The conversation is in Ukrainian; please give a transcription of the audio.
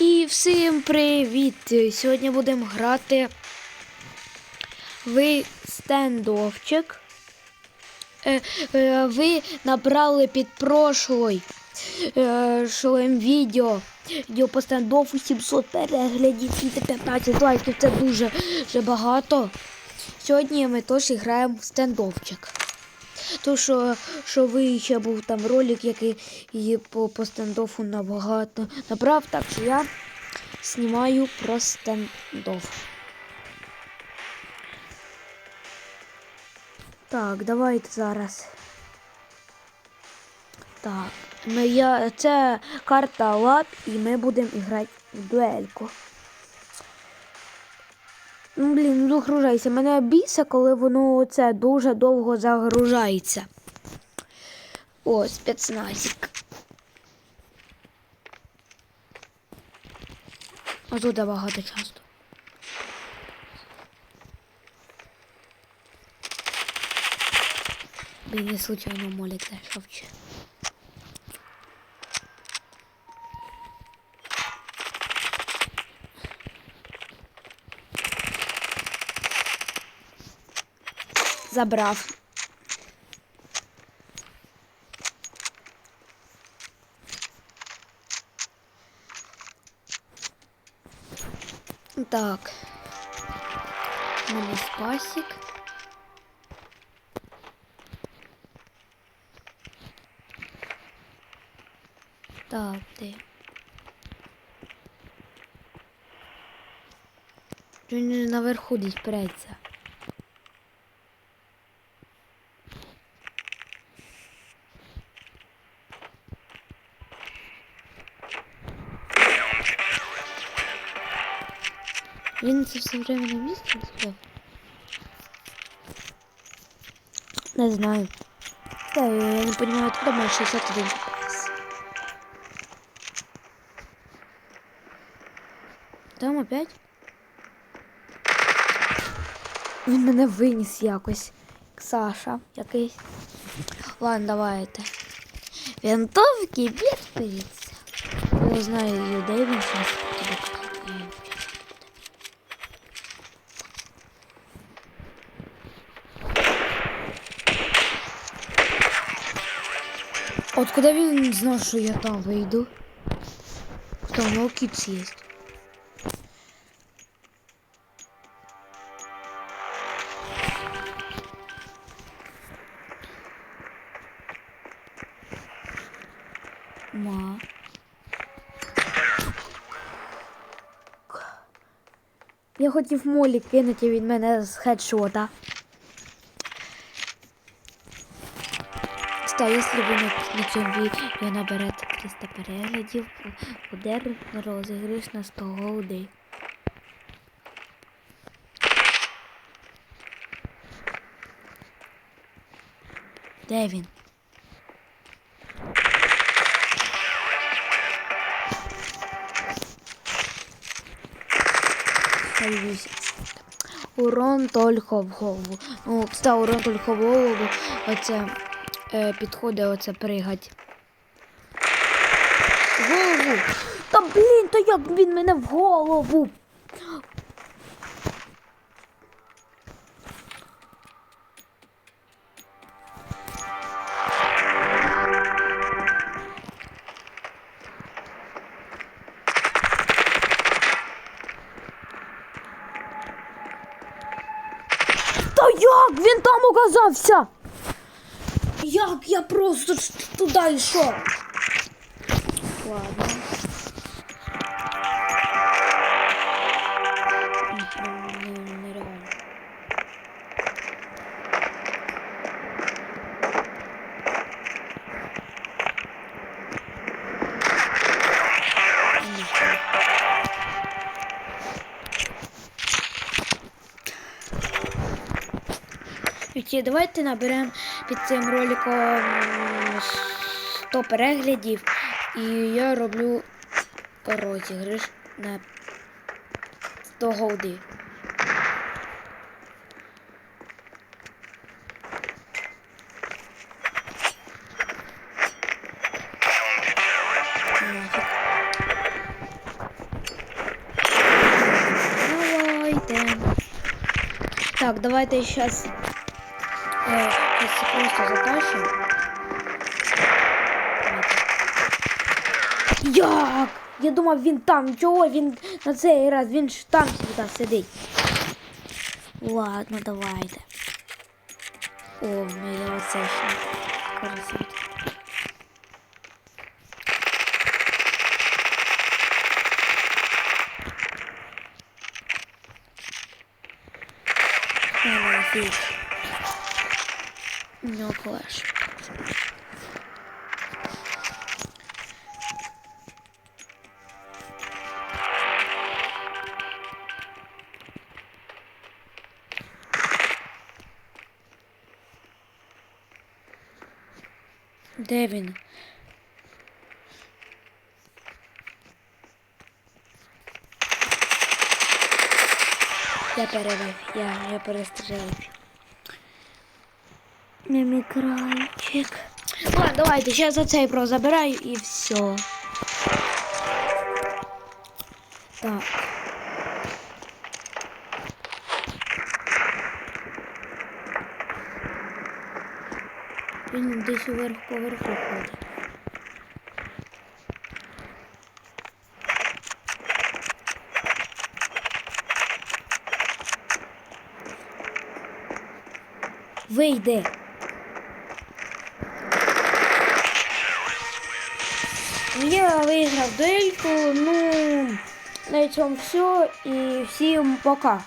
І всім привіт! Сьогодні будемо грати в стендовчик. Е, е, ви набрали під прошлой е, шлем відео. Відео по стендофу 700 переглядів 15 лайків. Це дуже, дуже багато. Сьогодні ми теж граємо в стендовчик. То, що, що ви ще був там ролик, який її по, по стендофу набагато набрав, так що я знімаю про стендоф. Так, давайте зараз. Так, ми, я, це карта лап і ми будемо грати в дуельку. Ну, блін, ну загружайся. Мене бійся, коли воно це дуже довго загружається. О, спецназик. А тут багато часто. Блін, я случайно молік зайшов чи. Забрав. Так. Мене спасик. Так, де? Він наверху десь преться. Він це все время на місці стояв? Не знаю. Та, я не розумію, откуда має 61 FPS. Там опять? Він мене виніс якось. Як Саша якийсь. Ладно, давайте. Винтовки бігаються. Не знаю, де він зараз. Откуда він знав, що я там вийду? Хто у нього кіц є? Ма. Я хотів молі кинути від мене з хедшота. Та, якщо ви на, цьому відео наберете 300 переглядів, буде розіграш на 100 голди. Де він? Урон только в голову. Ну, кстати, урон только в голову. Оце е, підходить оце пригать. Голову! Та блін, то як він мене в голову? Та як він там оказався? Як я просто ж туди йшов? Ладно. Ні, ні, ні, нереально. Ні. Тоді давайте наберемо під цим роликом 100 переглядів. І я роблю розіграш на 100 голди. Давайте сейчас э, е, щас просто затащим. Як? Я думав, він там. Чого він на цей раз? Він ж там сюди сидить. Ладно, давайте. О, ну я оце ще. Красавець. Oh, No flash. Де він? Я перебив, я, я перестрілив. Мімікрайчик. Ладно, давайте, сейчас за цей про забираю і все. Так. Він десь уверх поверху ходить. Вийди. Я виграв дельку, ну, на цьому все і всім пока.